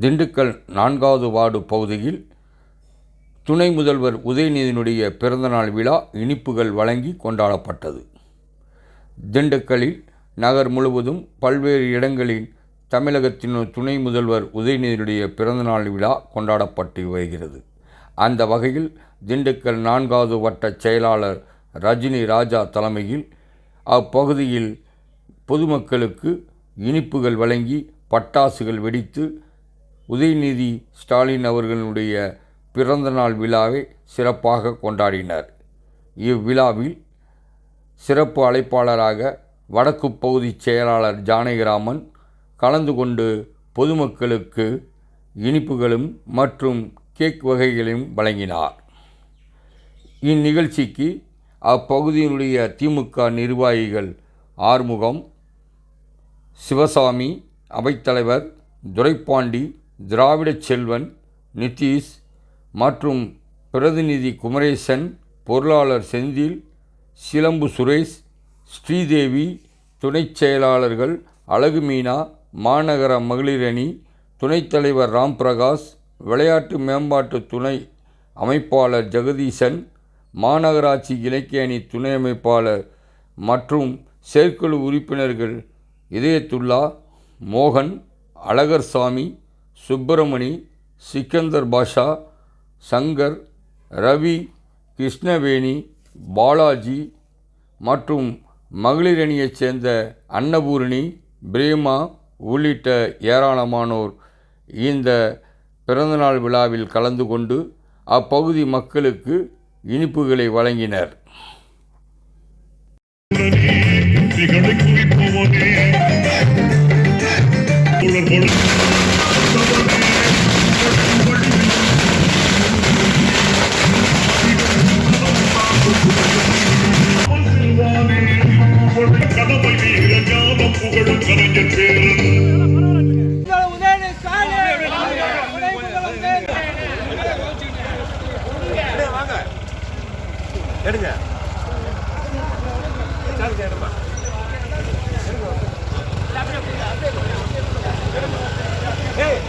திண்டுக்கல் நான்காவது வார்டு பகுதியில் துணை முதல்வர் உதயநிதியினுடைய பிறந்தநாள் விழா இனிப்புகள் வழங்கி கொண்டாடப்பட்டது. திண்டுக்கலில் நகர் முழுவதும் பல்வேறு இடங்களில் தமிழகத்தின் துணை முதல்வர் உதயநிதியினுடைய பிறந்தநாள் விழா கொண்டாடப்பட்டு வருகிறது. அந்த வகையில் திண்டுக்கல் நான்காவது வட்ட செயலாளர் ரஜினி ராஜா தலைமையில் அப்பகுதியில் பொதுமக்களுக்கு இனிப்புகள் வழங்கி பட்டாசுகள் வெடித்து உதயநிதி ஸ்டாலின் அவர்களுடைய பிறந்தநாள் விழாவை சிறப்பாக கொண்டாடினர். இவ்விழாவில் சிறப்பு அழைப்பாளராக வடக்கு பகுதி செயலாளர் ஜானகிராமன் கலந்து கொண்டு பொதுமக்களுக்கு இனிப்புகளும் மற்றும் கேக் வகைகளையும் வழங்கினார். இந்நிகழ்ச்சிக்கு அப்பகுதியினுடைய திமுக நிர்வாகிகள் ஆறுமுகம் சிவசாமி அவைத்தலைவர் துரைப்பாண்டி திராவிடச் செல்வன் நிதிஷ் மற்றும் பிரதிநிதி குமரேசன் பொருளாளர் செந்தில் சிலம்பு சுரேஷ் ஸ்ரீதேவி துணைச் செயலாளர்கள் அழகு மீனா மாநகர மகளிரணி துணைத்தலைவர் துணைத் தலைவர் ராம்பிரகாஷ் விளையாட்டு மேம்பாட்டு துணை அமைப்பாளர் ஜெகதீசன் மாநகராட்சி இலக்கிய அணி துணை அமைப்பாளர் மற்றும் செயற்குழு உறுப்பினர்கள் இதயத்துல்லா மோகன் அழகர்சாமி சுப்பிரமணி சிக்கந்தர் பாஷா சங்கர் ரவி கிருஷ்ணவேணி பாலாஜி மற்றும் மகளிர் சேர்ந்த அன்னபூரணி பிரேமா உள்ளிட்ட ஏராளமானோர் இந்த பிறந்தநாள் விழாவில் கலந்து கொண்டு அப்பகுதி மக்களுக்கு இனிப்புகளை வழங்கினர். குவிப்போனே புகழும் கலைஞர் வேலன் எடுங்க. ஏய்.